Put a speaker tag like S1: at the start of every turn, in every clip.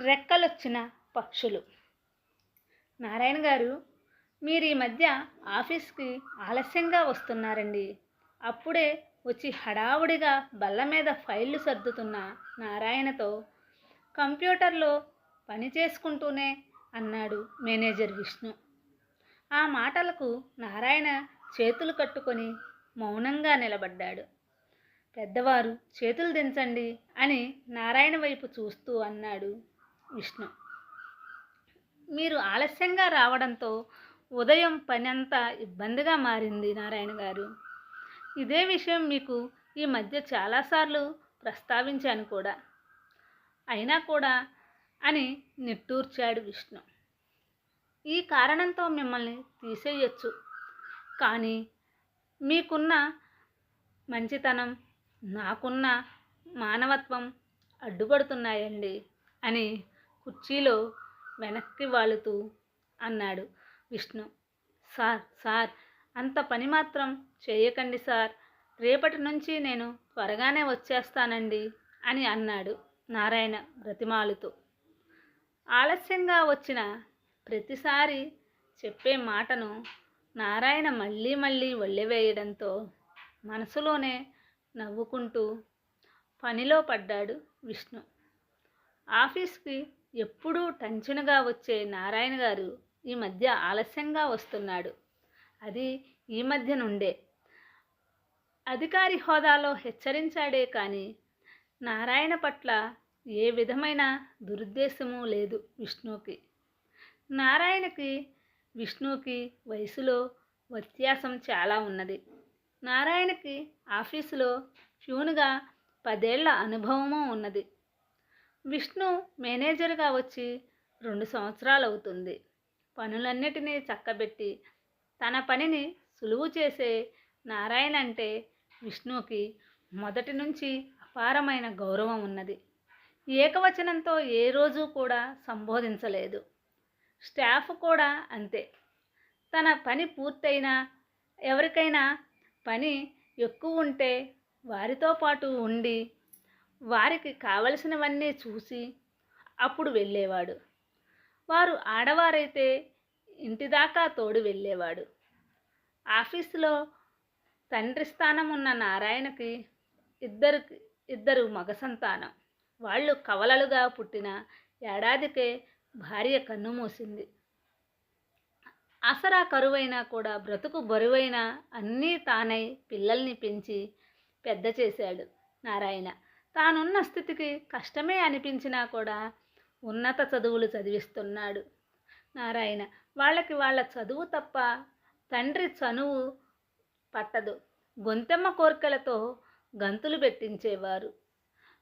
S1: రెక్కలొచ్చిన పక్షులు. నారాయణ గారు మీరు ఈ మధ్య ఆఫీస్కి ఆలస్యంగా వస్తున్నారండి. అప్పుడే వచ్చి హడావుడిగా బల్ల మీద ఫైళ్ళు సర్దుతున్న నారాయణతో కంప్యూటర్లో పని చేసుకుంటూనే అన్నాడు మేనేజర్ విష్ణు. ఆ మాటలకు నారాయణ చేతులు కట్టుకొని మౌనంగా నిలబడ్డాడు. పెద్దవారు చేతులు దించండి అని నారాయణ వైపు చూస్తూ అన్నాడు విష్ణు. మీరు ఆలస్యంగా రావడంతో ఉదయం పని అంతా ఇబ్బందిగా మారింది నారాయణ గారు. ఇదే విషయం మీకు ఈ మధ్య చాలాసార్లు ప్రస్తావించాను కూడా. అయినా కూడా అని నిట్టూర్చాడు విష్ణు. ఈ కారణంతో మిమ్మల్ని తీసేయచ్చు. కానీ మీకున్న మంచితనం నాకున్న మానవత్వం అడ్డుపడుతున్నాయండి అని కుర్చీలో వెనక్కి వాలుతూ అన్నాడు విష్ణు. సార్ సార్ అంత పని మాత్రం చేయకండి సార్. రేపటి నుంచి నేను త్వరగానే వచ్చేస్తానండి అని అన్నాడు నారాయణ బ్రతిమాలుతూ. ఆలస్యంగా వచ్చిన ప్రతిసారి చెప్పే మాటను నారాయణ మళ్ళీ మళ్ళీ వల్లెవేయడంతో మనసులోనే నవ్వుకుంటూ పనిలో పడ్డాడు విష్ణు. ఆఫీస్కి ఎప్పుడూ టంచునుగా వచ్చే నారాయణ గారు ఈ మధ్య ఆలస్యంగా వస్తున్నాడు. అది ఈ మధ్య నుండే. అధికారి హోదాలో హెచ్చరించాడే కానీ నారాయణ పట్ల ఏ విధమైన దురుద్దేశము లేదు విష్ణుకి. నారాయణకి విష్ణుకి వయసులో వ్యత్యాసం చాలా ఉన్నది. నారాయణకి ఆఫీసులో ప్యూన్గా పదేళ్ళ అనుభవము ఉన్నది. విష్ణు మేనేజర్గా వచ్చి రెండు సంవత్సరాలు అవుతుంది పనులన్నిటినీ చక్కబెట్టి తన పనిని సులువు చేసే నారాయణ అంటే విష్ణుకి మొదటి నుంచి అపారమైన గౌరవం ఉన్నది. ఏకవచనంతో ఏ రోజు కూడా సంబోధించలేదు. స్టాఫ్ కూడా అంతే. తన పని పూర్తయినా ఎవరికైనా పని ఎక్కువ ఉంటే వారితో పాటు ఉండి వారికి కావలసినవన్నీ చూసి అప్పుడు వెళ్ళేవాడు. వారు ఆడవారైతే ఇంటిదాకా తోడు వెళ్ళేవాడు. ఆఫీసులో తండ్రి స్థానం ఉన్న నారాయణకి ఇద్దరు ఇద్దరు మగ సంతానం. వాళ్ళు కవలలుగా పుట్టిన ఏడాదికే భార్య కన్నుమూసింది ఆసరా కరువైనా కూడా బ్రతుకు బరువైన అన్నీ తానై పిల్లల్ని పెంచి పెద్ద చేశాడు నారాయణ. తానున్న స్థితికి కష్టమే అనిపించినా కూడా ఉన్నత చదువులు చదివిస్తున్నాడు. నారాయణ వాళ్ళకి వాళ్ళ చదువు తప్ప తండ్రి చనువు పట్టదు. గొంతెమ్మ కోరికలతో గంతులు పెట్టించేవారు.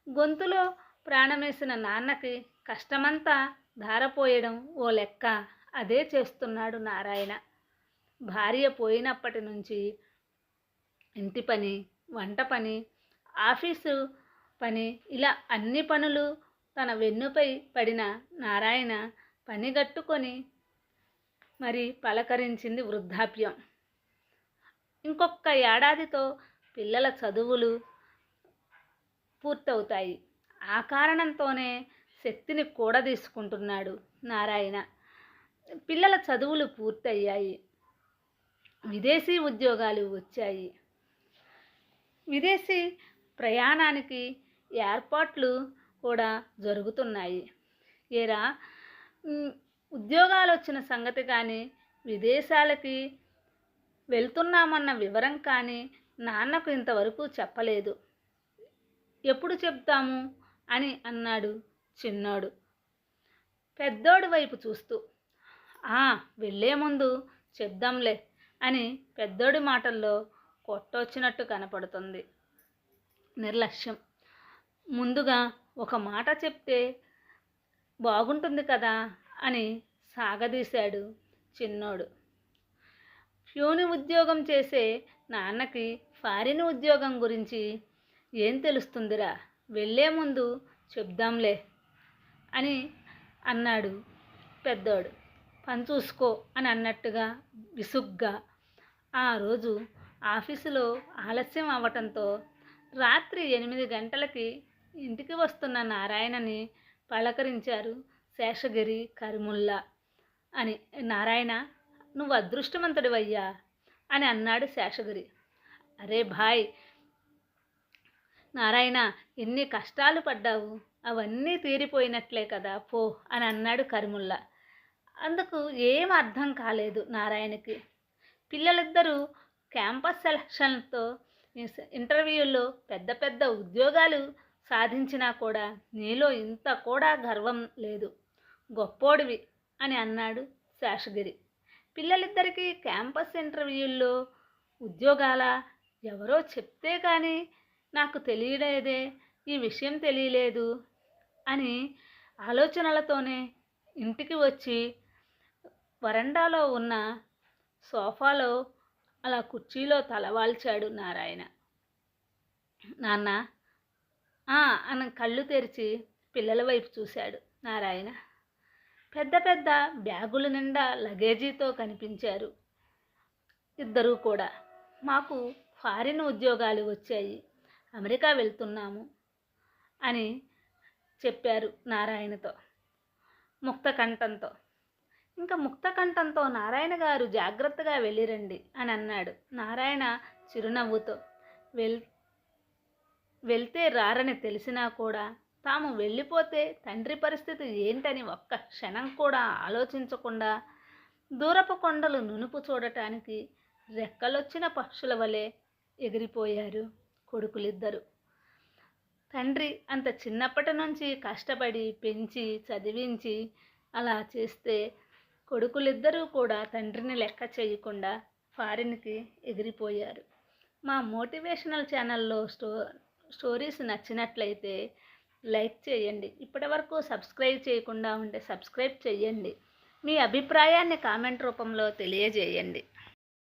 S1: గొంతులో ప్రాణమేసిన నాన్నకి కష్టమంతా ధారపోయడం ఓ లెక్క. అదే చేస్తున్నాడు నారాయణ. భార్య పోయినప్పటి నుంచి ఇంటి పని వంట పని ఆఫీసు పని. ఇలా అన్ని పనులు తన వెన్నుపై పడిన నారాయణ పనిగట్టుకొని మరి పలకరించింది వృద్ధాప్యం. ఇంకొక ఏడాదితో పిల్లల చదువులు పూర్తవుతాయి. ఆ కారణంతోనే శక్తిని కూడదీసుకుంటున్నాడు నారాయణ. పిల్లల చదువులు పూర్తయ్యాయి. విదేశీ ఉద్యోగాలు వచ్చాయి. విదేశీ ప్రయాణానికి ఏర్పాట్లు కూడా జరుగుతున్నాయి. ఏరా ఉద్యోగాలు వచ్చిన సంగతి కానీ విదేశాలకి వెళ్తున్నామన్న వివరం కానీ నాన్నకు ఇంతవరకు చెప్పలేదు. ఎప్పుడు చెప్తాము? అని అన్నాడు చిన్నోడు. పెద్దోడి వైపు చూస్తూ ఆ వెళ్ళే ముందు చెప్దాంలే అని పెద్దోడి మాటల్లో కొట్టొచ్చినట్టు కనపడుతుంది. నిర్లక్ష్యం. ముందుగా ఒక మాట చెప్తే బాగుంటుంది కదా అని సాగదీశాడు చిన్నోడు. ప్యూని ఉద్యోగం చేసే నాన్నకి ఫారిన్ ఉద్యోగం గురించి ఏం తెలుస్తుందిరా? వెళ్ళే ముందు చెప్దాంలే అని అన్నాడు పెద్దోడు. పని చూసుకో అని అన్నట్టుగా విసుగ్గా. ఆ రోజు ఆఫీసులో ఆలస్యం అవ్వటంతో రాత్రి ఎనిమిది గంటలకి ఇంటికి వస్తున్న నారాయణని పలకరించారు శేషగిరి కరిముల్లా. అని నారాయణ నువ్వు అదృష్టవంతుడివయ్యా అని అన్నాడు శేషగిరి. అరే భాయ్ నారాయణ ఎన్ని కష్టాలు పడ్డావు. అవన్నీ తీరిపోయినట్లే కదా పో అని అన్నాడు కరిముల్లా. అందుకు ఏం అర్థం కాలేదు నారాయణకి. పిల్లలిద్దరూ క్యాంపస్ సెలక్షన్తో ఇంటర్వ్యూల్లో పెద్ద పెద్ద ఉద్యోగాలు సాధించినా కూడా నీలో ఇంత కూడా గర్వం లేదు. గొప్పోడివి అని అన్నాడు శేషగిరి. పిల్లలిద్దరికీ క్యాంపస్ ఇంటర్వ్యూల్లో ఉద్యోగాల ఎవరో చెప్తే కానీ నాకు తెలియలేదే ఈ విషయం తెలియలేదు అని ఆలోచనలతోనే ఇంటికి వచ్చి వరండాలో ఉన్న సోఫాలో అలా కుర్చీలో తలవాల్చాడు నారాయణ. నాన్న అని కళ్ళు తెరిచి పిల్లల వైపు చూశాడు నారాయణ. పెద్ద పెద్ద బ్యాగుల నిండా లగేజీతో కనిపించారు. ఇద్దరూ కూడా. మాకు ఫారిన్ ఉద్యోగాలు వచ్చాయి. అమెరికా వెళ్తున్నాము అని చెప్పారు నారాయణతో. ముక్త కంఠంతో. ఇంకా ముక్త కంఠంతో నారాయణ గారు జాగ్రత్తగా వెళ్ళిరండి అని అన్నాడు. నారాయణ చిరునవ్వుతో. వెళ్ వెళ్తే రారని తెలిసినా కూడా తాము వెళ్ళిపోతే తండ్రి పరిస్థితి ఏంటని ఒక్క క్షణం కూడా ఆలోచించకుండా దూరపు కొండలు నునుపు చూడటానికి రెక్కలొచ్చిన పక్షుల వలె ఎగిరిపోయారు కొడుకులిద్దరు. తండ్రి అంత చిన్నప్పటి నుంచి కష్టపడి పెంచి చదివించి అలా చేస్తే కొడుకులిద్దరూ కూడా తండ్రిని లెక్క చేయకుండా ఫారిన్కి ఎగిరిపోయారు. మా మోటివేషనల్ ఛానల్లో స్టో స్టోరీస్ నచ్చినట్లయితే లైక్ చేయండి. ఇప్పటివరకు సబ్స్క్రైబ్ చేయకుండా ఉంటే సబ్స్క్రైబ్ చేయండి. మీ అభిప్రాయాన్ని కామెంట్ రూపంలో తెలియజేయండి.